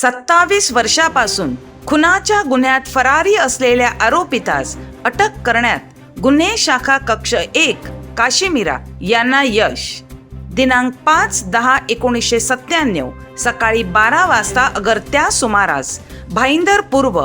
सत्तावीस वर्षापासून खुनाच्या गुन्ह्यात फरारी असलेल्या आरोपितास अटक करण्यात गुन्हे शाखा कक्ष एक काशीमीरा यांना यश. दिनांक पाच दहा एकोणीसशे सत्त्याण्णव सकाळी बारा वाजता अगरत्या सुमारास भाईंदर पूर्व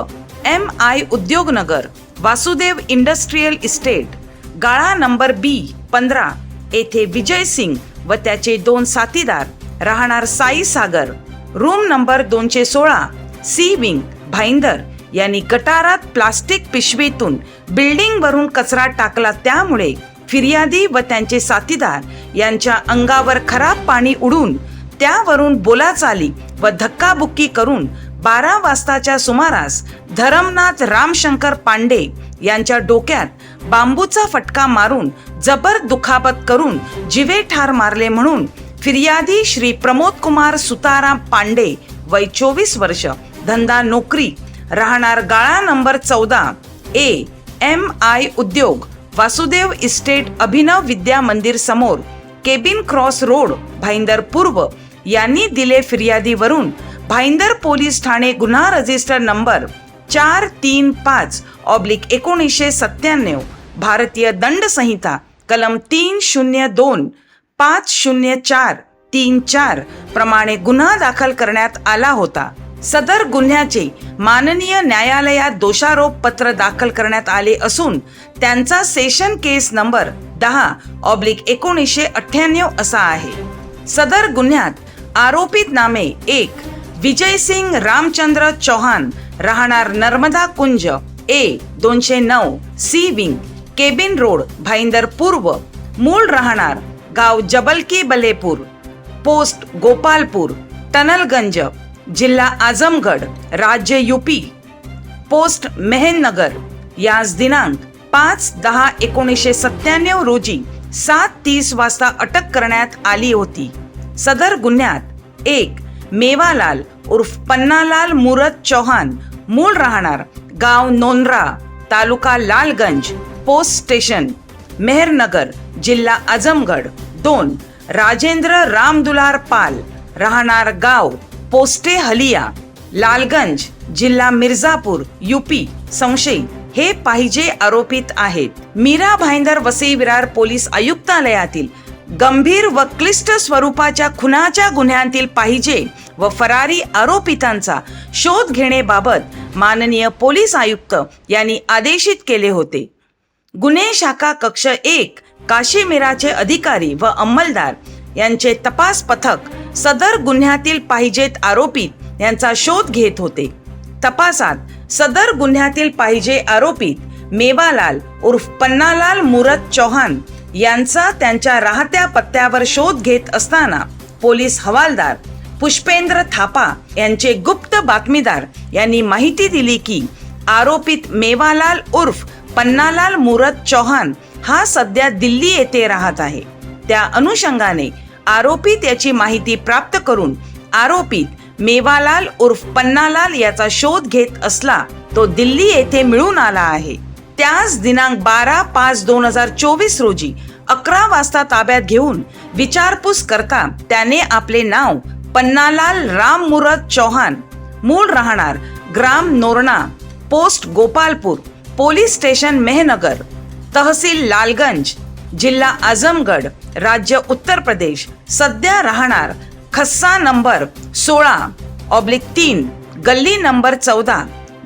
M I Udyognagar Vasudev industrial estate गाळा नंबर बी पंधरा येथे विजय सिंग व त्याचे दोन साथीदार राहणार साई सागर रूम नंबर दोनशे सोळा सी विंग भाईंदर यांनी गटारात प्लास्टिक पिशवीतून बिल्डिंगवरून कचरा टाकला. त्यामुळे फिर्यादी व त्यांचे साथीदार यांच्या अंगावर खराब पाणी उडून त्यावरून बोलाचाली व धक्काबुक्की करून बारा वाजताच्या सुमारास धरमनाथ रामशंकर पांडे यांच्या डोक्यात बांबूचा फटका मारून जबर दुखापत करून जिवे ठार मारले म्हणून फिर्यादी श्री प्रमोद कुमार सुताराम पांडे वय चोवीस वर्ष धंदा नोकरी राहणार गाळा नंबर चौदा ए एम आय उद्योग वासुदेव इस्टेट अभिनव विद्या मंदिर समोर केबिन क्रॉस रोड भाईंदर पूर्व यांनी दिले फिर्यादीवरून भाईंदर पोलीस ठाणे गुन्हा रजिस्टर नंबर चार तीन पाच ऑब्लिक एकोणीसशे सत्त्याण्णव भारतीय दंड संहिता कलम तीन शून्य दोन पाच शून्य चार तीन चार प्रमाणे गुन्हा दाखल करण्यात आला होता. सदर गुन्ह्याचे माननीय न्यायालयात दोषारोप पत्र दाखल करण्यात आले असून त्यांचा सेशन केस नंबर दहा ऑब्लिक एकोणीसशे अठ्ठ्याण्णव असा आहे. सदर गुन्ह्यात आरोपित नामे एक विजय सिंग रामचंद्र चौहान राहणार नर्मदा कुंज ए दोनशे नऊ C wing cabin road Bhayander पूर्व मूळ राहणार गाव जबलकी बलेपूर पोस्ट गोपालपूर टनलगंज जिल्हा आजमगड राज्य यूपी. पोस्ट मेहननगर याच दिनांक पाच दहा एकोणीसशे सत्त्याण्णव रोजी सात तीस वाजता अटक करण्यात आली होती. सदर गुन्ह्यात एक मेवालाल उर्फ पन्नालाल मुरत चौहान मूळ राहणार गाव नोंद्रा तालुका लालगंज पोस्ट स्टेशन मेहरनगर जिल्हा आजमगड. दोन राजेंद्र रामदुलार पाल राहणार गाव पोस्टे हलिया लालगंज जिल्हा मिर्झापूर यूपी संशयी. हे पाहिजे आरोपित आहेत. मीरा भाईंदर वसई विरार पोलीस आयुक्तालयातील गंभीर व क्लिष्ट स्वरूपाच्या खुनाच्या गुन्ह्यांतील पाहिजे व फरारी आरोपितांचा शोध घेण्याबाबत माननीय पोलीस आयुक्त यांनी आदेशित केले होते. गुन्हे शाखा कक्ष एक काशीमिराचे अधिकारी व अंमलदार यांचे तपास पथक सदर गुन्ह्यातील पाहिजेत आरोपित यांचा शोध घेत होते. तपासात सदर गुन्ह्यातील पाहिजे आरोपित मेवालाल उर्फ पन्नालाल मुरत चौहान यांचा त्यांच्या राहत्या पत्त्यावर शोध घेत असताना पोलीस हवालदार पुष्पेंद्र थापा यांचे गुप्त बातमीदार यांनी माहिती दिली की आरोपित मेवालाल उर्फ पन्नालाल मुरत चौहान हा सध्या दिल्ली येथे राहत आहे. त्या अनुषंगाने आरोपित याची माहिती प्राप्त करून आरोपित मेवालाल उर्फ पन्नालाल याचा शोध घेत असला तो दिल्ली येथे मिळून आला आहे. त्याच दिनांक बारा पाच दोन हजार चोवीस रोजी अकरा वाजता ताब्यात घेऊन विचारपूस करता त्याने आपले नाव पन्नालाल राम मुरत चौहान मूळ राहणार ग्राम Norna post Gopalpur police station Mehnagar तहसील लालगंज जिल्हा आजमगड राज्य उत्तर प्रदेश. सध्या राहणार खस्सा नंबर सोळा ऑब्लिक तीन गल्ली नंबर चौदा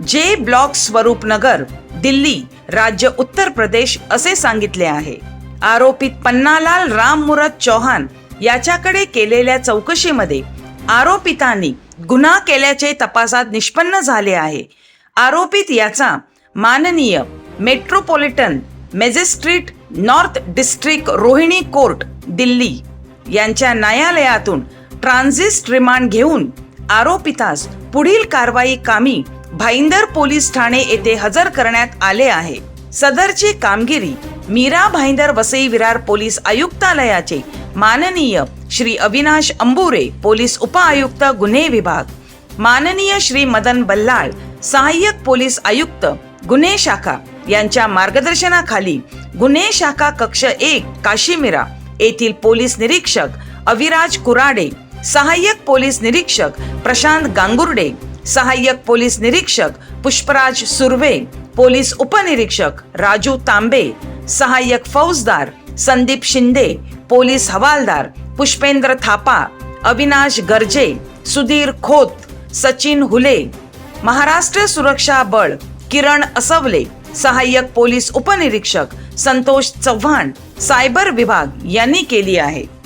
जे ब्लॉक स्वरूपनगर दिल्ली राज्य उत्तर प्रदेश असे सांगितले आहे. आरोपित पन्नालाल राम मुरत चौहान याच्याकडे केलेल्या चौकशीमध्ये आरोपितांनी गुन्हा केल्याचे तपासात निष्पन्न झाले आहे. आरोपित याचा माननीय metropolitan magistrate north district Rohini court Delhi. यांच्या न्यायालयातून ट्रान्झिस्ट रिमांड घेऊन आरोपितास पुढील कारवाई कामी भाईंदर पोलीस ठाणे येथे हजर करण्यात आले आहे. सदरची कामगिरी मीरा भाईंदर वसई विरार पोलीस आयुक्तालयाचे माननीय श्री अविनाश अंबुरे पोलीस उपआयुक्त गुन्हे विभाग. माननीय श्री मदन बल्लाळ सहाय्यक पोलीस आयुक्त गुन्हे शाखा. यांच्या मार्गदर्शनाखाली गुन्हे शाखा कक्ष एक काशीमिरा येथील पोलीस निरीक्षक अविराज कुराडे सहाय्यक पोलीस निरीक्षक प्रशांत गांगुर्डे सहाय्यक पोलीस निरीक्षक पुष्पराज सुर्वे पोलीस उपनिरीक्षक राजू तांबे सहाय्यक फौजदार संदीप शिंदे पोलीस हवालदार पुष्पेंद्र थापा अविनाश गर्जे सुधीर खोत सचिन हुले महाराष्ट्र सुरक्षा बळ किरण असवले सहाय्यक पोलीस उपनिरीक्षक संतोष चव्हाण सायबर विभाग यांनी केली आहे.